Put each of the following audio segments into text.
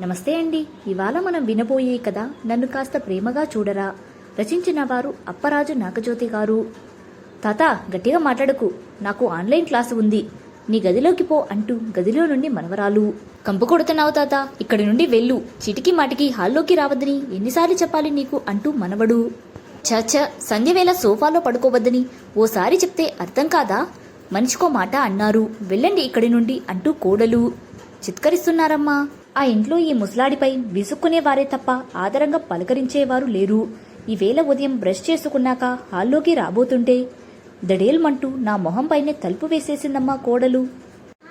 నమస్తే అండి. ఇవాళ మనం వినబోయే కదా నన్ను కాస్త ప్రేమగా చూడరా. రచించిన వారు అప్పరాజు నాగజ్యోతి గారు. తాత గట్టిగా మాట్లాడకు. నాకు ఆన్లైన్ క్లాసు ఉంది. నీ గదిలోకి పో అంటూ గదిలో నుండి మనవరాలు. కంపు కొడుతున్నావు తాత. ఇక్కడి నుండి వెళ్ళు. చిటికి మాటికి హాల్లోకి రావద్దని ఎన్నిసార్లు చెప్పాలి నీకు అంటూ మనవడు. చచ సంధ్యవేళ సోఫాలో పడుకోవద్దని ఓసారి చెప్తే అర్థం కాదా? మనిషికో మాట అన్నారు. వెళ్ళండి ఇక్కడి నుండి అంటూ కోడలు. చిత్కరిస్తున్నారమ్మా. ఆ ఇంట్లో ఈ ముసలాడిపై విసుక్కునేవారే తప్ప ఆదరంగా పలకరించేవారు లేరు. ఈవేళ ఉదయం బ్రష్ చేసుకున్నాక హాల్లోకి రాబోతుంటే దడేల్మంటూ నా మొహం పైనే తలుపు వేసేసిందమ్మా కోడలు.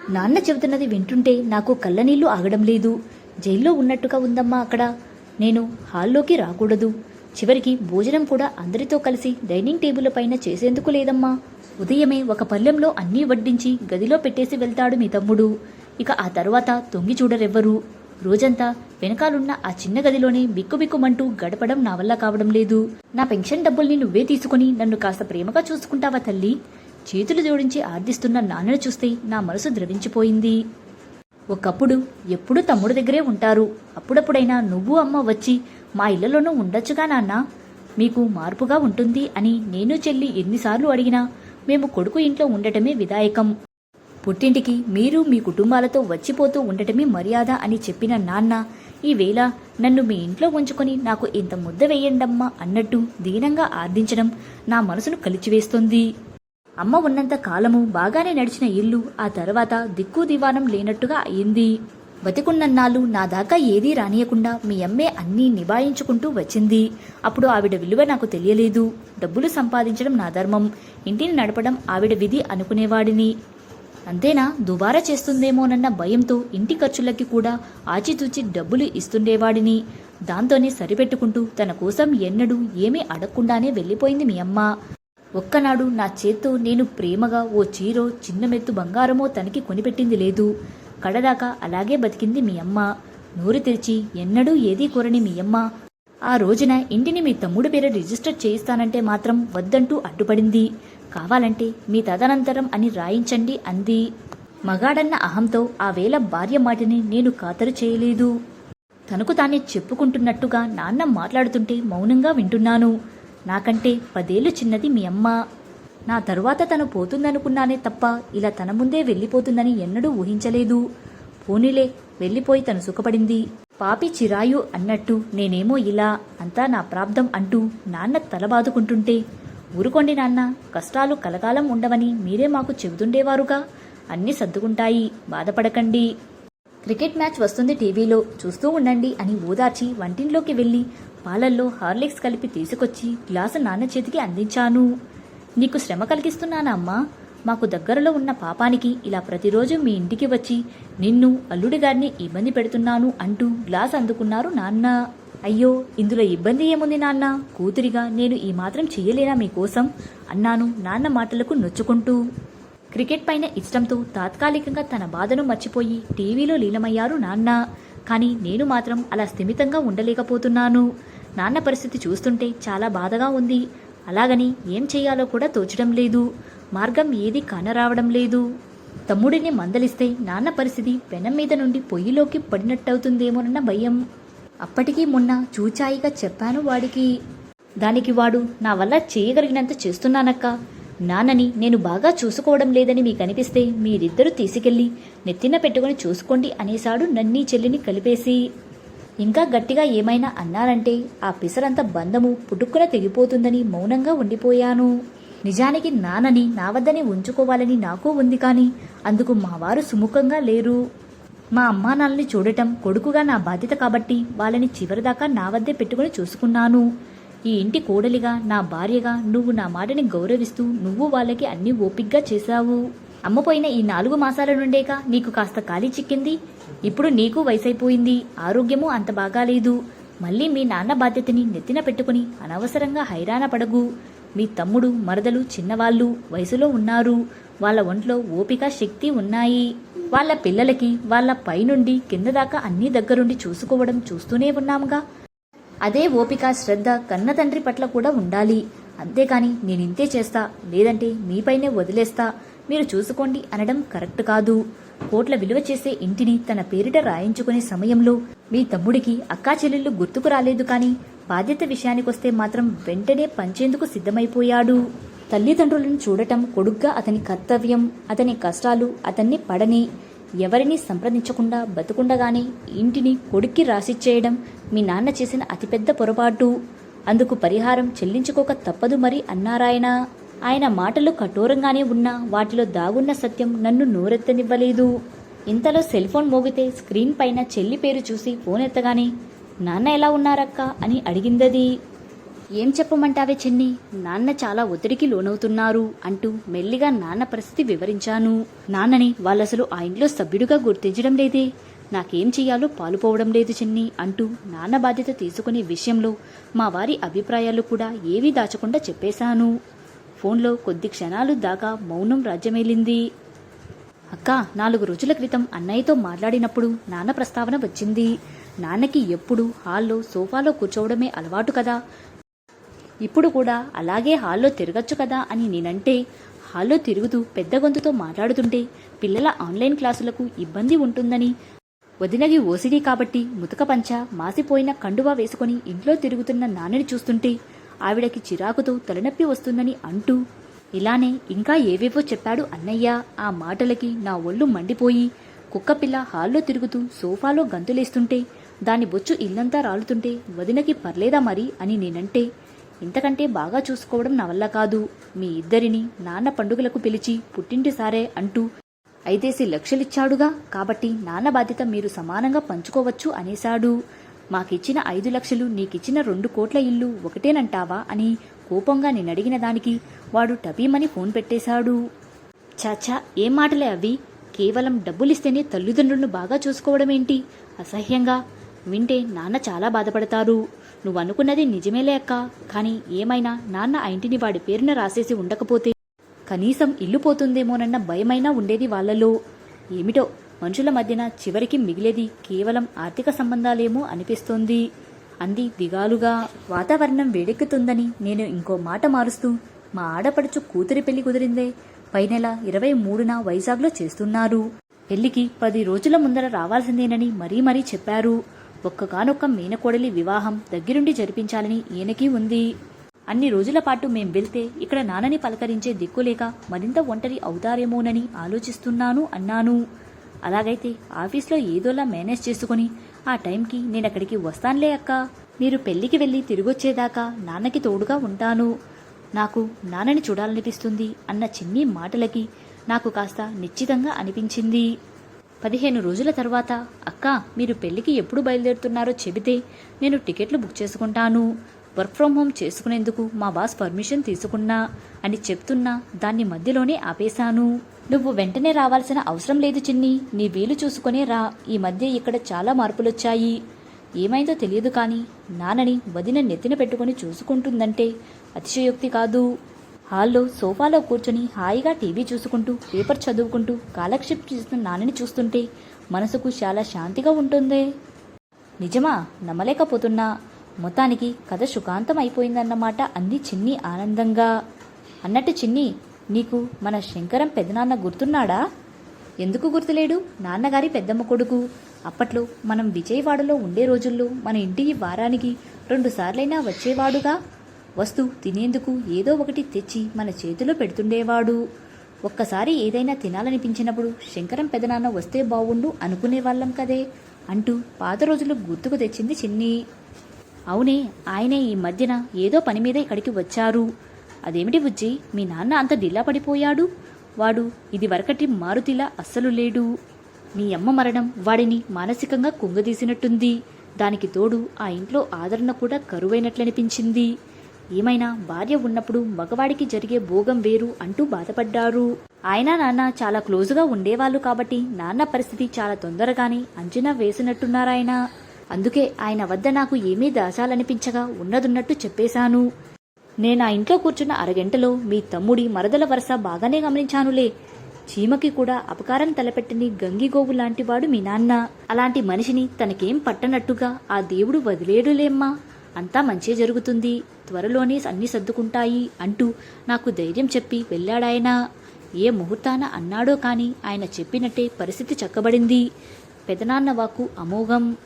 నాన్న చెబుతున్నది వింటుంటే నాకు కళ్ళనీళ్ళు ఆగడం లేదు. జైల్లో ఉన్నట్టుగా ఉందమ్మా అక్కడ. నేను హాల్లోకి రాకూడదు. చివరికి భోజనం కూడా అందరితో కలిసి డైనింగ్ టేబుల్ పైన చేసేందుకు లేదమ్మా. ఉదయమే ఒక పల్లెంలో అన్నీ వడ్డించి గదిలో పెట్టేసి వెళ్తాడు మీ తమ్ముడు. ఇక ఆ తర్వాత తొంగి చూడరెవ్వరు. రోజంతా వెనకాలన్న ఆ చిన్న గదిలోనే బిక్కుబిక్కుమంటూ గడపడం నా వల్ల కావడం లేదు. నా పెన్షన్ డబ్బుల్ని నువ్వే తీసుకుని నన్ను కాస్త ప్రేమగా చూసుకుంటావా తల్లి? చేతులు జోడించి ఆర్దిస్తున్న నాన్నను చూస్తే నా మనసు ద్రవించిపోయింది. ఒకప్పుడు ఎప్పుడూ తమ్ముడు దగ్గరే ఉంటారు. అప్పుడప్పుడైనా నువ్వు అమ్మ వచ్చి మా ఇళ్ళలోనూ ఉండొచ్చుగా నాన్న? మీకు మార్పుగా ఉంటుంది అని నేను చెల్లి ఎన్నిసార్లు అడిగినా మేము కొడుకు ఇంట్లో ఉండటమే విధాయకం. పుట్టింటికి మీరు మీ కుటుంబాలతో వచ్చిపోతూ ఉండటమే మర్యాద అని చెప్పిన నాన్న ఈవేళ నన్ను మీ ఇంట్లో ఉంచుకొని నాకు ఇంత ముద్ద వేయండమ్మా అన్నట్టు దీనంగా ఆర్దించడం నా మనసును కలిచివేస్తుంది. అమ్మ ఉన్నంత కాలము బాగానే నడిచిన ఇల్లు ఆ తర్వాత దిక్కు దివానం లేనట్టుగా అయింది. బతికున్నన్నాళ్ళు నా దాకా ఏదీ రానియకుండా మీ అమ్మే అన్నీ నిభాయించుకుంటూ వచ్చింది. అప్పుడు ఆవిడ విలువ నాకు తెలియలేదు. డబ్బులు సంపాదించడం నా ధర్మం. ఇంటిని నడపడం ఆవిడ విధి అనుకునేవాడిని. అంతేనా? దుబారా చేస్తుందేమోనన్న భయంతో ఇంటి ఖర్చులకి కూడా ఆచితూచి డబ్బులు ఇస్తుండేవాడిని. దాంతోనే సరిపెట్టుకుంటూ తన కోసం ఎన్నడూ ఏమీ అడగకుండానే వెళ్ళిపోయింది మీ అమ్మ. ఒక్కనాడు నా చేత్తో నేను ప్రేమగా ఓ చీరో చిన్న మెత్తు బంగారమో తనకి కొనిపెట్టింది లేదు. కడదాకా అలాగే బతికింది మీ అమ్మ. నోరు తెరిచి ఎన్నడూ ఏదీ కోరని మీ అమ్మ. ఆ రోజున ఇంటిని మీ తమ్ముడు పేరు రిజిస్టర్ చేయిస్తానంటే మాత్రం వద్దంటూ అడ్డుపడింది. కావాలంటే మీ తదనంతరం అని రాయించండి అంది. మగాడన్న అహంతో ఆ వేళ భార్య మాటిని నేను ఖాతరు చేయలేదు. తనకు తానే చెప్పుకుంటున్నట్టుగా నాన్న మాట్లాడుతుంటే మౌనంగా వింటున్నాను. నాకంటే పదేళ్ళు చిన్నది మీ అమ్మ. నా తరువాత తను పోతుందనుకున్నానే తప్ప ఇలా తన ముందే వెళ్ళిపోతుందని ఎన్నడూ ఊహించలేదు. పోనీలే వెళ్ళిపోయి తను సుఖపడింది. పాపి చిరాయు అన్నట్టు నేనేమో ఇలా అంతా నా ప్రాబ్దం అంటూ నాన్న తలబాదుకుంటుంటే ఊరుకోండి నాన్న కష్టాలు కలకాలం ఉండవని మీరే మాకు చెబుతుండేవారుగా. అన్నీ సర్దుకుంటాయి బాధపడకండి. క్రికెట్ మ్యాచ్ వస్తుంది టీవీలో చూస్తూ ఉండండి అని ఓదార్చి వంటింట్లోకి వెళ్ళి పాలల్లో హార్లిక్స్ కలిపి తీసుకొచ్చి గ్లాసు నాన్న చేతికి అందించాను. నీకు శ్రమ కలిగిస్తున్నానా అమ్మా? మాకు దగ్గరలో ఉన్న పాపానికి ఇలా ప్రతిరోజు మీ ఇంటికి వచ్చి నిన్ను అల్లుడి గారిని ఇబ్బంది పెడుతున్నాను అంటూ గ్లాస్ అందుకున్నారు నాన్న. అయ్యో ఇందులో ఇబ్బంది ఏముంది నాన్న? కూతురిగా నేను ఈ మాత్రం చెయ్యలేనా మీకోసం? అన్నాను నాన్న మాటలకు నొచ్చుకుంటూ. క్రికెట్ పైన ఇష్టంతో తాత్కాలికంగా తన బాధను మర్చిపోయి టీవీలో లీలమయ్యారు నాన్న. కానీ నేను మాత్రం అలా స్థిమితంగా ఉండలేకపోతున్నాను. నాన్న పరిస్థితి చూస్తుంటే చాలా బాధగా ఉంది. అలాగని ఏం చేయాలో కూడా తోచడం లేదు. మార్గం ఏది కానరావడం లేదు. తమ్ముడిని మందలిస్తే నాన్న పరిస్థితి పెనం మీద నుండి పొయ్యిలోకి పడినట్టవుతుందేమోనన్న భయం. అప్పటికీ మొన్న చూచాయిగా చెప్పాను వాడికి. దానికి వాడు నా వల్ల చేయగలిగినంత చేస్తున్నానక్క. నాన్నని నేను బాగా చూసుకోవడం లేదని మీకు అనిపిస్తే మీరిద్దరూ తీసుకెళ్ళి నెత్తిన పెట్టుకుని చూసుకోండి అనేశాడు నన్నీ చెల్లిని కలిపేసి. ఇంకా గట్టిగా ఏమైనా అన్నారంటే ఆ పిసరంత బంధము పుట్టుక్కున తెగిపోతుందని మౌనంగా ఉండిపోయాను. నిజానికి నాన్నని నా వద్దనే ఉంచుకోవాలని నాకు ఉంది కానీ అందుకు మా వారు సుముఖంగా లేరు. మా అమ్మా నాన్నని చూడటం కొడుకుగా నా బాధ్యత కాబట్టి వాళ్ళని చివరిదాకా నా వద్దే పెట్టుకుని చూసుకున్నాను. ఈ ఇంటి కోడలిగా నా భార్యగా నువ్వు నా మాటని గౌరవిస్తూ నువ్వు వాళ్ళకి అన్ని ఓపిగ్గా చేశావు. అమ్మపోయిన ఈ నాలుగు మాసాల నుండేక నీకు కాస్త ఖాళీ చిక్కింది. ఇప్పుడు నీకు వయసైపోయింది. ఆరోగ్యము అంత బాగాలేదు. మళ్ళీ మీ నాన్న బాధ్యతని నెత్తిన పెట్టుకుని అనవసరంగా హైరాణ పడగు మీ తమ్ముడు మరదలు చిన్నవాళ్ళు వయసులో ఉన్నారు. వాళ్ళ ఒంట్లో ఓపిక శక్తి ఉన్నాయి. వాళ్ళ పిల్లలకి వాళ్ళ పైనుండి కింద దాకా అన్ని దగ్గరుండి చూసుకోవడం చూస్తూనే ఉన్నాముగా అదే ఓపిక శ్రద్ధ కన్న తండ్రి పట్ల కూడా ఉండాలి. అంతేకాని నేనింతే చేస్తా లేదంటే మీపైనే వదిలేస్తా. మీరు చూసుకోండి అనడం కరెక్ట్ కాదు. కోట్ల విలువ చేసే ఇంటిని తన పేరిట రాయించుకునే సమయంలో మీ తమ్ముడికి అక్కా చెల్లెళ్ళు గుర్తుకు రాలేదు కానీ బాధ్యత విషయానికొస్తే మాత్రం వెంటనే పంచేందుకు సిద్ధమైపోయాడు. తల్లిదండ్రులను చూడటం కొడుగ్గా అతని కర్తవ్యం అతని కష్టాలు అతన్ని పడని ఎవరిని సంప్రదించకుండా బతుకుండగానే ఇంటిని కొడుక్కి రాసిచ్చేయడం మీ నాన్న చేసిన అతిపెద్ద పొరపాటు. అందుకు పరిహారం చెల్లించుకోక తప్పదు మరి అన్నారాయన ఆయన మాటలు కఠోరంగానే ఉన్నా వాటిలో దాగున్న సత్యం నన్ను నోరెత్తనివ్వలేదు. ఇంతలో సెల్ ఫోన్ మోగితే స్క్రీన్ పైన చెల్లి పేరు చూసి ఫోన్ ఎత్తగానే నాన్న ఎలా ఉన్నారక్క? అని అడిగిందది. ఏం చెప్పమంటావే చెన్ని? నాన్న చాలా ఒత్తిడికి లోనవుతున్నారు అంటూ మెల్లిగా నాన్న పరిస్థితి వివరించాను. నాన్నని వాళ్ళసలు ఆ ఇంట్లో సభ్యుడిగా గుర్తించడం లేదే. నాకేం చెయ్యాలో పాలుపోవడం లేదు చెన్ని అంటూ నాన్న బాధ్యత తీసుకునే విషయంలో మా వారి అభిప్రాయాలు కూడా ఏవీ దాచకుండా చెప్పేశాను. ఫోన్లో కొద్ది క్షణాలు దాకా మౌనం రాజ్యమేలింది. అక్క నాలుగు రోజుల క్రితం అన్నయ్యతో మాట్లాడినప్పుడు నాన్న ప్రస్తావన వచ్చింది. నాన్నకి ఎప్పుడు హాల్లో సోఫాలో కూర్చోవడమే అలవాటు కదా. ఇప్పుడు కూడా అలాగే హాల్లో తిరగచ్చు కదా అని నేనంటే హాల్లో తిరుగుతూ పెద్ద గొంతుతో మాట్లాడుతుంటే పిల్లల ఆన్లైన్ క్లాసులకు ఇబ్బంది ఉంటుందని. వదినగి ఓసిడి కాబట్టి ముతక పంచ మాసిపోయిన కండువా వేసుకొని ఇంట్లో తిరుగుతున్న నాన్నని చూస్తుంటే ఆవిడకి చిరాకుతో తలనొప్పి వస్తుందని అంటూ ఇలానే ఇంకా ఏవేవో చెప్పాడు అన్నయ్య. ఆ మాటలకి నా ఒళ్ళు మండిపోయి కుక్కపిల్ల హాల్లో తిరుగుతూ సోఫాలో గంతులేస్తుంటే దాని బొచ్చు ఇల్లంతా రాలుతుంటే వదినకి పర్లేదా మరి? అని నేనంటే ఇంతకంటే బాగా చూసుకోవడం నా వల్ల కాదు. మీ ఇద్దరిని నాన్న పండుగలకు పిలిచి పుట్టింటి సారే అంటూ ఐదేసి లక్షలిచ్చాడుగా. కాబట్టి నాన్న బాధ్యత మీరు సమానంగా పంచుకోవచ్చు అనేశాడు. మాకిచ్చిన ఐదు లక్షలు నీకిచ్చిన రెండు కోట్ల ఇల్లు ఒకటేనంటావా అని కోపంగా నేనడిగిన దానికి వాడు టబీమని ఫోన్ పెట్టేశాడు. చాచా ఏం మాటలే అవి కేవలం డబ్బులిస్తేనే తల్లిదండ్రులను బాగా చూసుకోవడమేంటి? అసహ్యంగా వింటే నాన్న చాలా బాధపడతారు. నువ్వు అనుకున్నది నిజమేలే అక్క. కానీ ఏమైనా నాన్న ఆ ఇంటిని వాడి పేరున రాసేసి ఉండకపోతే కనీసం ఇల్లు పోతుందేమోనన్న భయమైనా ఉండేది వాళ్ళలో. ఏమిటో మనుషుల మధ్యన చివరికి మిగిలేది కేవలం ఆర్థిక సంబంధాలేమో అనిపిస్తోంది. అంది దిగాలుగా. వాతావరణం వేడెక్కుతుందని నేను ఇంకో మాట మారుస్తూ మా ఆడపడుచు కూతురి పెళ్ళి కుదిరిందే పై నెల ఇరవై మూడున వైజాగ్లో చేస్తున్నారు. పెళ్ళికి పది రోజుల ముందర రావాల్సిందేనని మరీ మరీ చెప్పారు. ఒక్కగానొక్క మేనకోడలి వివాహం దగ్గరుండి జరిపించాలని ఈయనకి ఉంది. అన్ని రోజుల పాటు మేం వెళ్తే ఇక్కడ నాన్నని పలకరించే దిక్కులేక మరింత ఒంటరి అవుతారేమోనని ఆలోచిస్తున్నాను అన్నాను. అలాగైతే ఆఫీస్లో ఏదోలా మేనేజ్ చేసుకుని ఆ టైంకి నేనక్కడికి వస్తానులే అక్క. మీరు పెళ్ళికి వెళ్ళి తిరిగొచ్చేదాకా నాన్నకి తోడుగా ఉంటాను. నాకు నాన్నని చూడాలనిపిస్తుంది అన్న చిన్ని మాటలకి నాకు కాస్త నిశ్చితంగా అనిపించింది. పదిహేను రోజుల తర్వాత అక్క మీరు పెళ్ళికి ఎప్పుడు బయలుదేరుతున్నారో చెబితే నేను టికెట్లు బుక్ చేసుకుంటాను. వర్క్ ఫ్రమ్ హోమ్ చేసుకునేందుకు మా బాస్ పర్మిషన్ తీసుకున్నా అని చెప్తున్నా దాన్ని మధ్యలోనే ఆపేశాను. నువ్వు వెంటనే రావాల్సిన అవసరం లేదు చిన్ని. నీ వీలు చూసుకునే రా. ఈ మధ్య ఇక్కడ చాలా మార్పులొచ్చాయి. ఏమైందో తెలియదు కానీ నాన్నని వదిన నెత్తిన పెట్టుకుని చూసుకుంటుందంటే అతిశయోక్తి కాదు. హాల్లో సోఫాలో కూర్చొని హాయిగా టీవీ చూసుకుంటూ పేపర్ చదువుకుంటూ కాలక్షేప్ చేస్తున్న నాన్నని చూస్తుంటే మనసుకు చాలా శాంతిగా ఉంటుంది. నిజమా? నమ్మలేకపోతున్నా. మొత్తానికి కథ సుఖాంతం అయిపోయిందన్నమాట అంది చిన్ని ఆనందంగా. అన్నట్టు చిన్ని నీకు మన శంకరం పెదనాన్న గుర్తున్నాడా? ఎందుకు గుర్తులేడు? నాన్నగారి పెద్దమ్మ కొడుకు. అప్పట్లో మనం విజయవాడలో ఉండే రోజుల్లో మన ఇంటికి వారానికి రెండుసార్లైనా వచ్చేవాడుగా. వస్తువు తినేందుకు ఏదో ఒకటి తెచ్చి మన చేతిలో పెడుతుండేవాడు. ఒక్కసారి ఏదైనా తినాలనిపించినప్పుడు శంకరం పెదనాన్న వస్తే బావుండు అనుకునేవాళ్ళం కదే అంటూ పాత రోజులు గుర్తుకు తెచ్చింది చిన్ని. అవునే ఆయనే ఈ మధ్యన ఏదో పని మీద ఇక్కడికి వచ్చారు. అదేమిటి బుజ్జి మీ నాన్న అంత ఢిల్లా పడిపోయాడు? వాడు ఇది వరకటి మారుతిలా అస్సలు లేడు. మీ అమ్మ మరణం వాడిని మానసికంగా కుంగదీసినట్టుంది. దానికి తోడు ఆ ఇంట్లో ఆదరణ కూడా కరువైనట్లనిపించింది. ఏమైనా భార్య ఉన్నప్పుడు మగవాడికి జరిగే భోగం వేరు అంటూ బాధపడ్డారు. ఆయన నాన్న చాలా క్లోజుగా ఉండేవాళ్ళు కాబట్టి నాన్న పరిస్థితి చాలా తొందరగానే అంచనా వేసినట్టున్నారాయన అందుకే ఆయన వద్ద నాకు ఏమీ దాచాలనిపించగా ఉన్నదున్నట్టు చెప్పేశాను. నేను ఆ ఇంట్లో కూర్చున్న అరగంటలో మీ తమ్ముడి మరదల వరుస బాగానే గమనించానులే. చీమకి కూడా అపకారం తలపెట్టని గంగిగోవు లాంటివాడు మీ నాన్న. అలాంటి మనిషిని తనకేం పట్టనట్టుగా ఆ దేవుడు వదిలేడులేమ్మా. అంతా మంచి జరుగుతుంది. త్వరలోనే అన్నీ సర్దుకుంటాయి అంటూ నాకు ధైర్యం చెప్పి వెళ్ళాడాయన. ఏ ముహూర్తాన అన్నాడో కాని ఆయన చెప్పినట్టే పరిస్థితి చక్కబడింది. పెదనాన్న వాకు అమోఘం.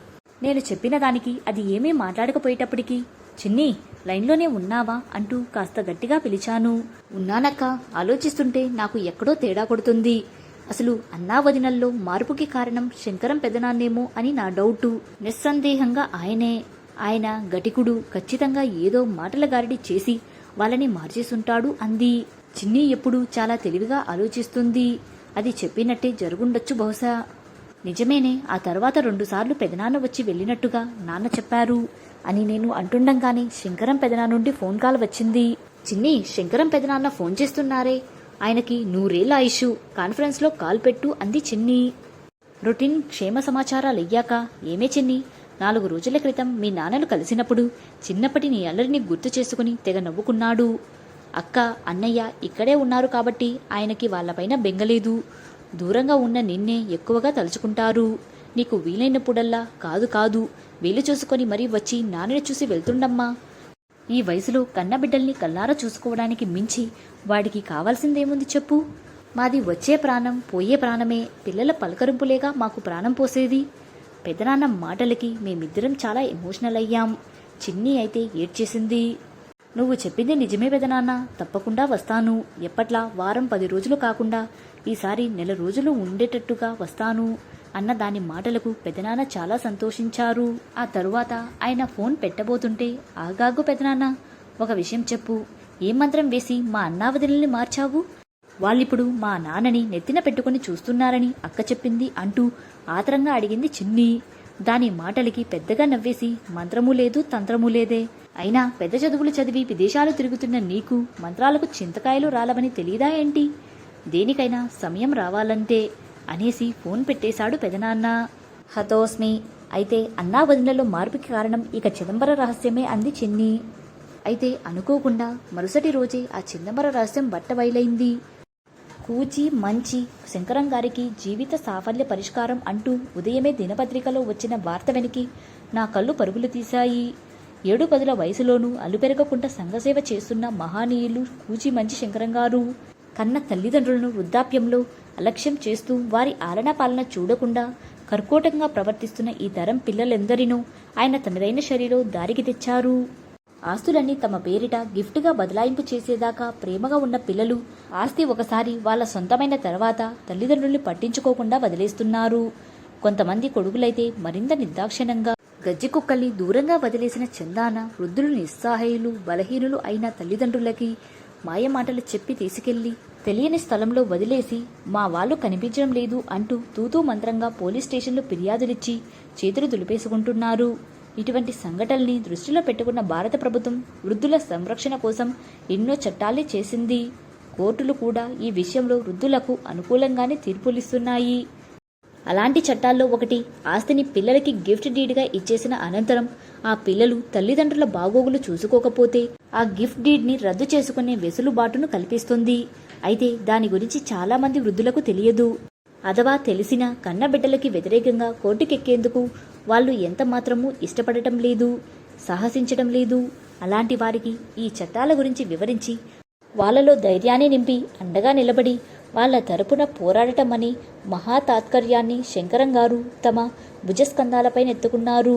నేను చెప్పిన దానికి అది ఏమీ మాట్లాడకపోయేటప్పటికీ చిన్ని లైన్లోనే ఉన్నావా? అంటూ కాస్త గట్టిగా పిలిచాను. ఉన్నానక్క ఆలోచిస్తుంటే నాకు ఎక్కడో తేడా కొడుతుంది. అసలు అన్నా వదినల్లో మార్పుకి కారణం శంకరం పెదనాన్నేమో అని నా డౌటు. నిస్సందేహంగా ఆయనే. ఆయన గటికుడు ఖచ్చితంగా ఏదో మాటల గారిడి చేసి వాళ్ళని మార్చేసుంటాడు అంది. చిన్ని ఎప్పుడు చాలా తెలివిగా ఆలోచిస్తుంది. అది చెప్పినట్టే జరుగుండొచ్చు బహుశా. నిజమేనే ఆ తర్వాత రెండుసార్లు పెదనాన్న వచ్చి వెళ్ళినట్టుగా నాన్న చెప్పారు అని నేను అంటుండంగానే శంకరం పెదనాన్న నుండి ఫోన్ కాల్ వచ్చింది. చిన్ని శంకరం పెదనాన్న ఫోన్ చేస్తున్నారే? ఆయనకి నూరేళ్ళ ఆయుష్ కాన్ఫరెన్స్లో కాల్ పెట్టు అంది చిన్ని. రొటీన్ క్షేమ సమాచారాలు అయ్యాక ఏమే చిన్ని? నాలుగు రోజుల క్రితం మీ నాన్నలు కలిసినప్పుడు చిన్నప్పటి నీ అల్లరిని గుర్తు చేసుకుని తెగ నవ్వుకున్నాడు. అక్క అన్నయ్య ఇక్కడే ఉన్నారు కాబట్టి ఆయనకి వాళ్ళపైన బెంగలేదు దూరంగా ఉన్న నిన్నే ఎక్కువగా తలుచుకుంటారు. నీకు వీలైనప్పుడల్లా కాదు కాదు వీలు చూసుకొని మరీ వచ్చి నాన్నని చూసి వెళ్తుండమ్మా. ఈ వయసులో కన్నబిడ్డల్ని కల్లారా చూసుకోవడానికి మించి వాడికి కావాల్సిందేముంది చెప్పు? మాది వచ్చే ప్రాణం పోయే ప్రాణమే పిల్లల పలకరింపులేగా మాకు ప్రాణం పోసేది. పెదనాన్న మాటలకి మేమిద్దరం చాలా ఎమోషనల్ అయ్యాం. చిన్ని అయితే ఏడ్చేసింది. నువ్వు చెప్పింది నిజమే పెదనాన్న. తప్పకుండా వస్తాను. ఎప్పట్లా? వారం పది రోజులు కాకుండా ఈసారి నెల రోజులు ఉండేటట్టుగా వస్తాను అన్న దాని మాటలకు పెదనాన్న చాలా సంతోషించారు. ఆ తరువాత ఆయన ఫోన్ పెట్టబోతుంటే ఆగాగు పెదనాన్న. ఒక విషయం చెప్పు. ఏ మంత్రం వేసి మా అన్నావదిని మార్చావు? వాళ్ళిప్పుడు మా నాన్నని నెత్తిన పెట్టుకుని చూస్తున్నారని అక్క చెప్పింది అంటూ ఆతరంగా అడిగింది చిన్ని. దాని మాటలకి పెద్దగా నవ్వేసి మంత్రము లేదు తంత్రము లేదే. అయినా పెద్ద చదువులు చదివి విదేశాలు తిరుగుతున్న నీకు మంత్రాలకు చింతకాయలు రాలవని తెలియదా ఏంటి? దేనికైనా సమయం రావాలంతే అనేసి ఫోన్ పెట్టేశాడు పెదనాన్న. హతోస్మి అయితే అన్నా వదినలో మార్పుకి కారణం ఇక చిదంబర రహస్యమే అంది చిన్ని. అయితే అనుకోకుండా మరుసటి రోజే ఆ చిదంబర రహస్యం బట్టబయలైంది కూచి మంచి శంకరం గారికి జీవిత సాఫల్య పరిష్కారం అంటూ ఉదయమే దినపత్రికలో వచ్చిన వార్త వెనికి నా కళ్ళు పరుగులు తీశాయి. ఏడు పదుల వయసులోనూ అలుపెరగకుండా సంఘసేవ చేస్తున్న మహానీయులు కూచి మంచి శంకరం గారు కన్న తల్లిదండ్రులను వృద్ధాప్యంలో అలక్ష్యం చేస్తూ వారి ఆలనా పాలన చూడకుండా కర్కోటంగా ప్రవర్తిస్తున్న ఈ తరం పిల్లలెందరినో ఆయన తనదైన శరీరం దారికి తెచ్చారు. ఆస్తులన్నీ తమ పేరిట గిఫ్ట్గా బదలాయింపు చేసేదాకా ప్రేమగా ఉన్న పిల్లలు ఆస్తి ఒకసారి వాళ్ళ సొంతమైన తర్వాత తల్లిదండ్రుల్ని పట్టించుకోకుండా వదిలేస్తున్నారు. కొంతమంది కొడుకులైతే మరింత నిర్దాక్షిణంగా గజ్జి కుక్కల్ని దూరంగా వదిలేసిన చందాన వృద్ధులు నిస్సహాయులు బలహీనులు అయిన తల్లిదండ్రులకి మాయమాటలు చెప్పి తీసుకెళ్ళి తెలియని స్థలంలో వదిలేసి మా వాళ్ళు కనిపించడం లేదు అంటూ తూతూ మంత్రంగా పోలీస్ స్టేషన్లో ఫిర్యాదులిచ్చి చేతులు దులిపేసుకుంటున్నారు. ఇటువంటి సంఘటనల్ని దృష్టిలో పెట్టుకున్న భారత ప్రభుత్వం వృద్ధుల సంరక్షణ కోసం ఎన్నో చట్టాలే చేసింది. కోర్టులు కూడా ఈ విషయంలో వృద్ధులకు అనుకూలంగానే తీర్పులిస్తున్నాయి. అలాంటి చట్టాల్లో ఒకటి ఆస్తిని పిల్లలకి గిఫ్ట్ డీడ్గా ఇచ్చేసిన అనంతరం ఆ పిల్లలు తల్లిదండ్రుల బాగోగులు చూసుకోకపోతే ఆ గిఫ్ట్ డీడ్ని రద్దు చేసుకునే వెసులుబాటును కల్పిస్తుంది. అయితే దాని గురించి చాలామంది వృద్ధులకు తెలియదు. అథవా తెలిసిన కన్నబిడ్డలకి వ్యతిరేకంగా కోర్టుకెక్కేందుకు వాళ్ళు ఎంత మాత్రమూ ఇష్టపడటం లేదు సాహసించడం లేదు. అలాంటి వారికి ఈ చట్టాల గురించి వివరించి వాళ్ళలో ధైర్యాన్ని నింపి అండగా నిలబడి వాళ్ళ తరపున పోరాడటమని మహా తాత్పర్యాన్ని శంకరం గారు తమ భుజస్కంధాలపై ఎత్తుకున్నారు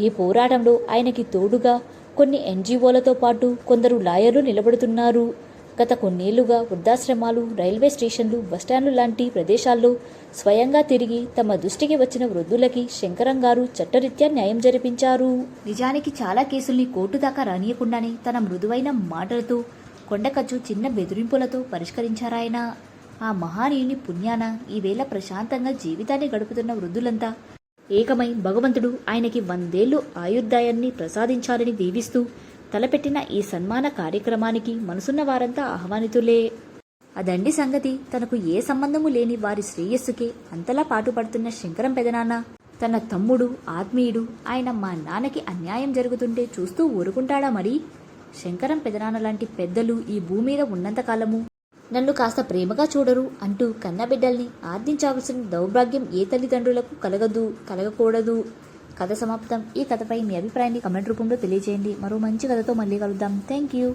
ఈ పోరాటంలో ఆయనకి తోడుగా కొన్ని ఎన్జిఓలతో పాటు కొందరు లాయర్లు నిలబడుతున్నారు. గత కొన్నేళ్ళుగా వృద్ధాశ్రమాలు రైల్వే స్టేషన్లు బస్టాండ్లు లాంటి ప్రదేశాల్లో స్వయంగా తిరిగి తమ దృష్టికి వచ్చిన వృద్ధులకి శంకరం గారు చట్టరీత్యా న్యాయం జరిపించారు. నిజానికి చాలా కేసుల్ని కోర్టు దాకా రానియకుండానే తన మృదువైన మాటలతో కొండకచ్చు చిన్న బెదిరింపులతో పరిష్కరించారాయన. ఆ మహానీయుని పుణ్యాన ఈవేళ ప్రశాంతంగా జీవితాన్ని గడుపుతున్న వృద్ధులంతా ఏకమై భగవంతుడు ఆయనకి వందేళ్ళు ఆయుర్దాయాన్ని ప్రసాదించాలని దీవిస్తూ తలపెట్టిన ఈ సన్మాన కార్యక్రమానికి మనసున్న వారంతా ఆహ్వానితులే. అదండి సంగతి. తనకు ఏ సంబంధము లేని వారి శ్రేయస్సుకే అంతలా పాటుపడుతున్న శంకరం పెదనాన్న. తన తమ్ముడు ఆత్మీయుడు ఆయన మా నాన్నకి అన్యాయం జరుగుతుంటే చూస్తూ ఊరుకుంటాడా మరి? శంకరం పెదనాన్న లాంటి పెద్దలు ఈ భూమి మీద ఉన్నంతకాలము నన్ను కాస్త ప్రేమగా చూడరు అంటూ కన్నబిడ్డల్ని ఆర్దించాల్సిన దౌర్భాగ్యం ఏ తల్లిదండ్రులకు కలగదు కలగకూడదు. కథ సమాప్తం. ఈ కథపై మీ అభిప్రాయాన్ని కమెంట్ రూపంలో తెలియజేయండి మరో మంచి కథతో మళ్ళీ కలుద్దాం. Thank you